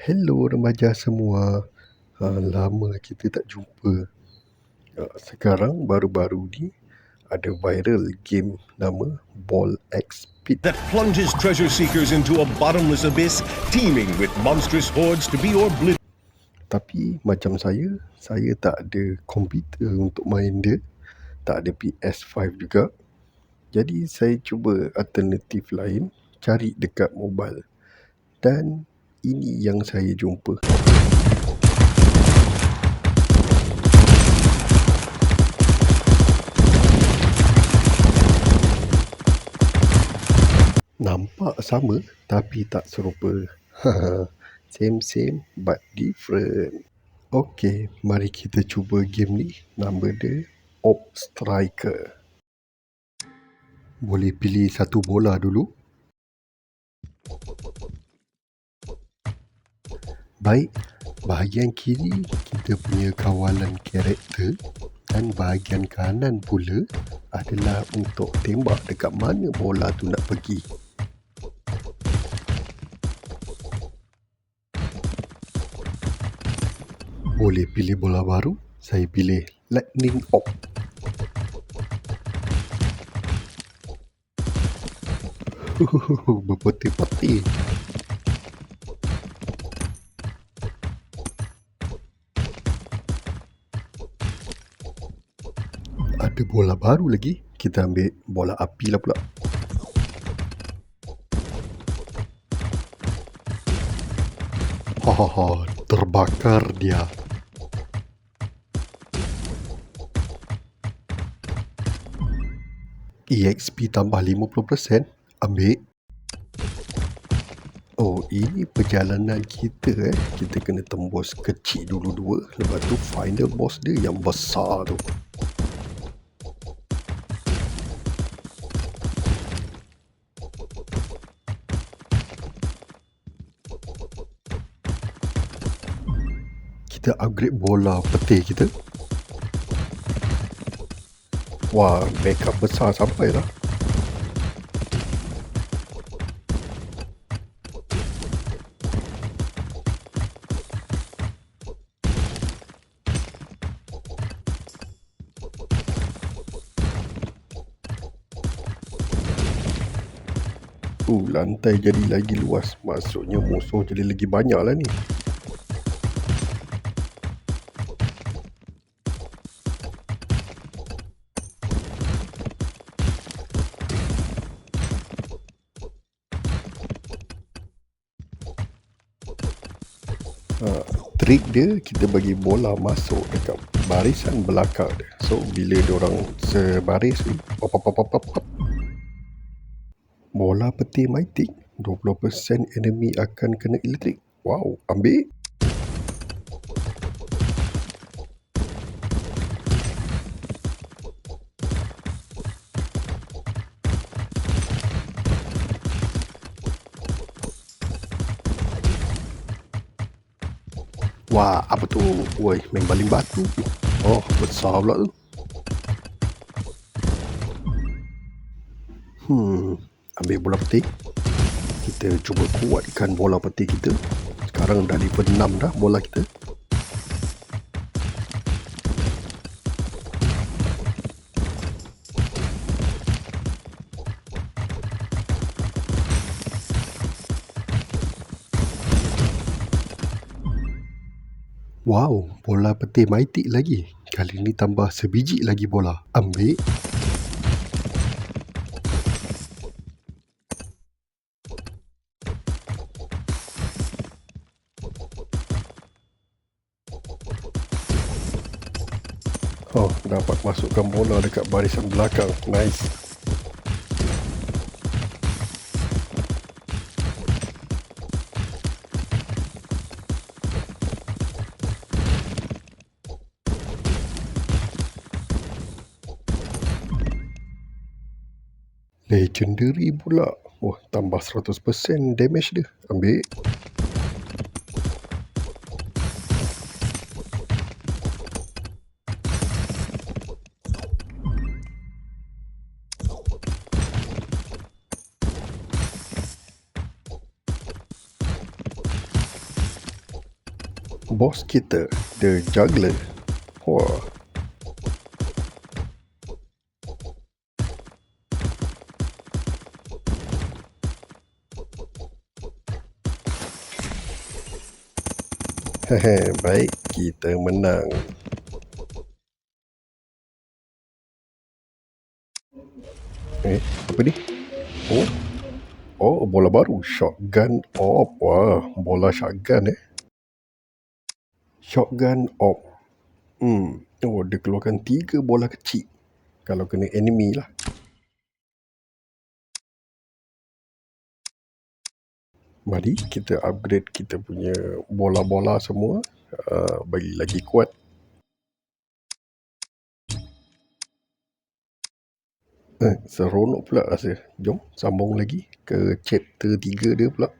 Hello remaja semua. Ha, lama kita tak jumpa. Ha, sekarang baru-baru ni ada viral game nama Ball X Pit. that plunges treasure seekers into a bottomless abyss teeming with monstrous hordes to be obliterated. Tapi macam saya, saya tak ada komputer untuk main dia. Tak ada PS5 juga. Jadi saya cuba alternatif lain, cari dekat mobile. Dan ini yang saya jumpa. Nampak sama tapi tak serupa. same same but different. Okey, mari kita cuba game ni. Nama dia Op Striker. Boleh pilih satu bola dulu. Baik, bahagian kiri kita punya kawalan karakter dan bahagian kanan pula adalah untuk tembak dekat mana bola tu nak pergi. Boleh pilih bola baru, saya pilih Lightning Op. Berputih-putih. Ada bola baru lagi. Kita ambil bola api lah pula. Hahaha, terbakar dia. EXP tambah 50%. Ambil. Oh, ini perjalanan kita eh. Kita kena tembus kecil dulu dua. Lepas tu final boss dia yang besar tu. Kita upgrade bola peti kita. Wah, backup besar sampai lah. Uh, lantai jadi lagi luas. Maksudnya musuh jadi lagi banyak lah ni. Ha, trik dia kita bagi bola masuk dekat barisan belakang dia. So bila dia orang sebaris ni, pop pop pop pop. pop. Bola peti mighty 20% enemy akan kena elektrik. Wow, ambil. Wah, apa tu? Woi, main baling batu. Oh, besar pula tu. Hmm, ambil bola peti. Kita cuba kuatkan bola peti kita. Sekarang dah level 6 dah bola kita. Wow, bola peti mighty lagi. Kali ni tambah sebiji lagi bola. Ambil. Oh, dapat masukkan bola dekat barisan belakang. Nice. Legendary pula. Wah, tambah 100% damage dia. Ambil. Bos kita, The Juggler. Wah. Baik, kita menang. Eh, apa ni? Oh, oh, bola baru. Shotgun op. Wah, bola shotgun eh. Shotgun op. Hmm, oh, dia keluarkan tiga bola kecil. Kalau kena enemy lah. Mari kita upgrade kita punya bola-bola semua. Uh, bagi lagi kuat. Eh, seronok pula rasa. Jom sambung lagi ke chapter 3 dia pula.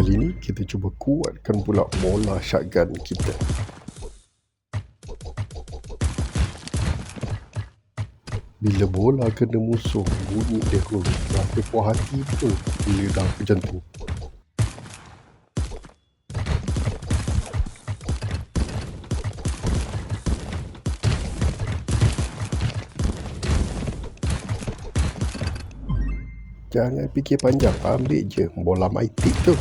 Kali ni kita cuba kuatkan pula bola shotgun kita. Bila bola kena musuh, bunyi dia tu rasa puas hati betul bila dah macam tu. Jangan fikir panjang, ambil je bola maitik tu.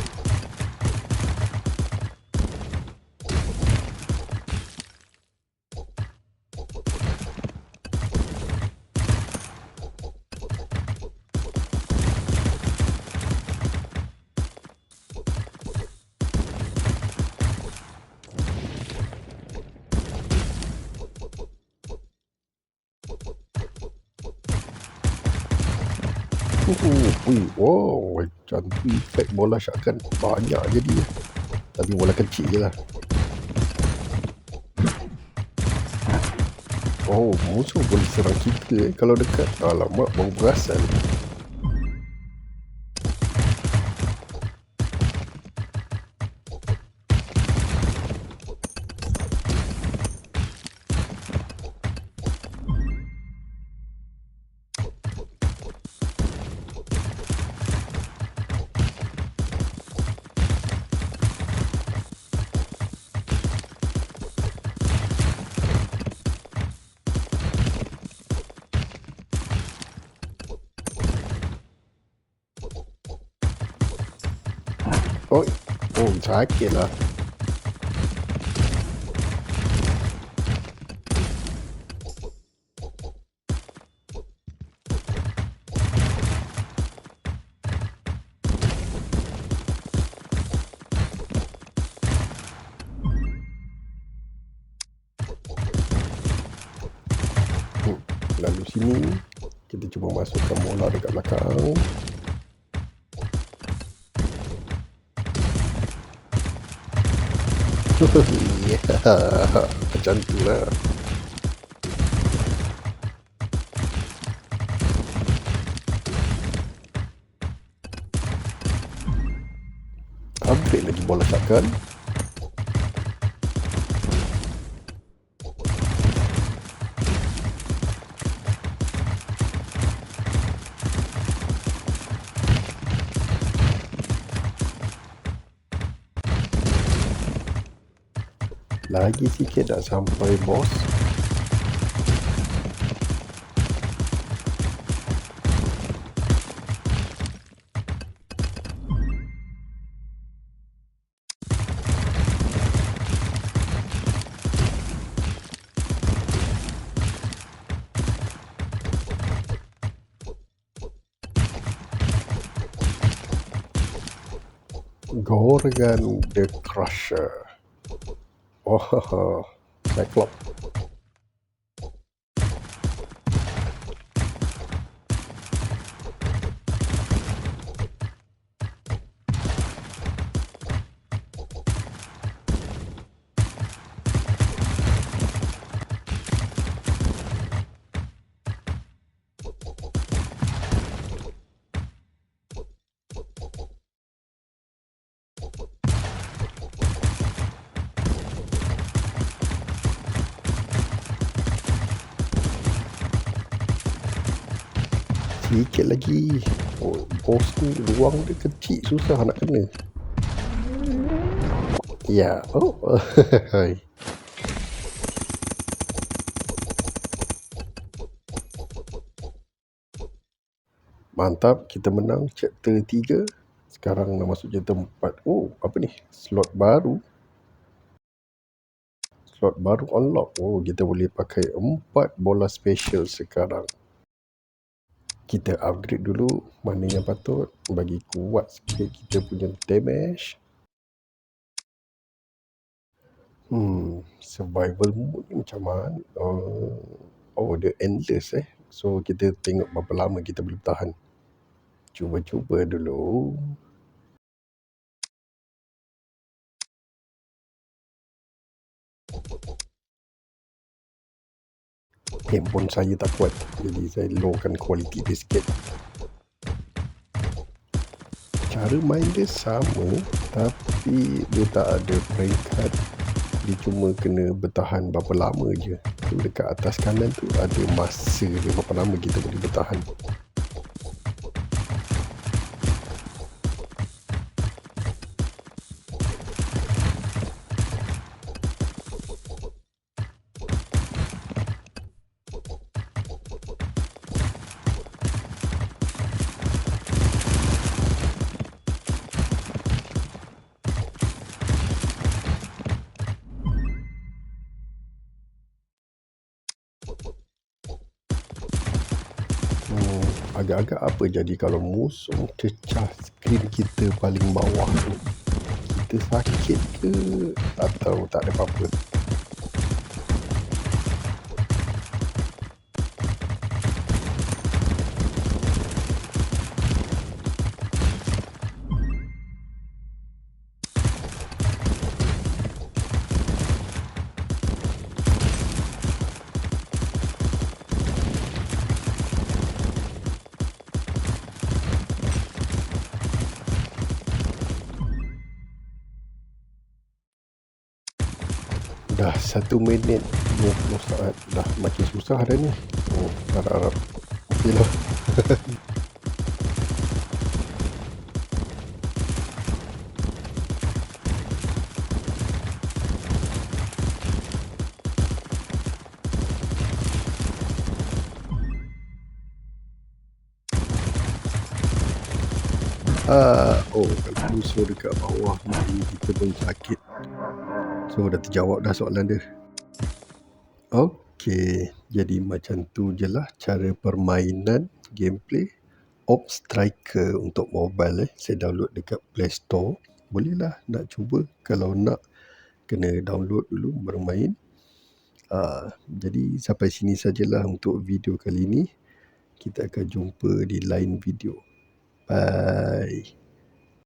Ui, wow, tu efek bola shotgun banyak jadi. Tapi bola kecil je lah. Oh, musuh boleh serang kita eh, kalau dekat. Alamak, baru perasan. Oh, oh sakit lah. Hmm, Lalu sini kita cuba masukkan bola dekat belakang. Macam tu lah. Upgrade lagi bola shotgun. Lagi sikit dah sampai bos. Gorgon the Crusher. Oh, Cyclops. Sikit lagi. Oh, bos ni ruang dia kecil susah nak kena. Ya. Oh. Hai. Mantap, kita menang chapter 3. Sekarang nak masuk chapter 4. Oh, apa ni? Slot baru. Slot baru unlock. Oh, kita boleh pakai 4 bola special sekarang. Kita upgrade dulu mana yang patut bagi kuat sikit kita punya damage. Hmm, survival mode ni macam mana? Oh, oh dia endless eh. So kita tengok berapa lama kita boleh tahan. Cuba-cuba dulu. Handphone saya tak kuat. Jadi saya lowkan kualiti dia sikit. Cara main dia sama tapi dia tak ada peringkat. Dia cuma kena bertahan berapa lama je. Dekat atas kanan tu ada masa dia berapa lama kita boleh bertahan. Agak-agak apa jadi kalau musuh cecah skrin kita paling bawah tu? Kita sakit ke atau tak ada apa-apa? Satu minit. 20 saat Dah makin susah dah ni. Oh harap-harap Okey lah. Ah, oh kalau musuh dekat bawah ni kita pun sakit So dah terjawab dah soalan dia Okey, jadi macam tu je lah cara permainan gameplay Op Striker untuk mobile eh. Saya download dekat Play Store. Bolehlah nak cuba kalau nak kena download dulu bermain. Uh, jadi sampai sini sajalah untuk video kali ini. Kita akan jumpa di lain video. Bye.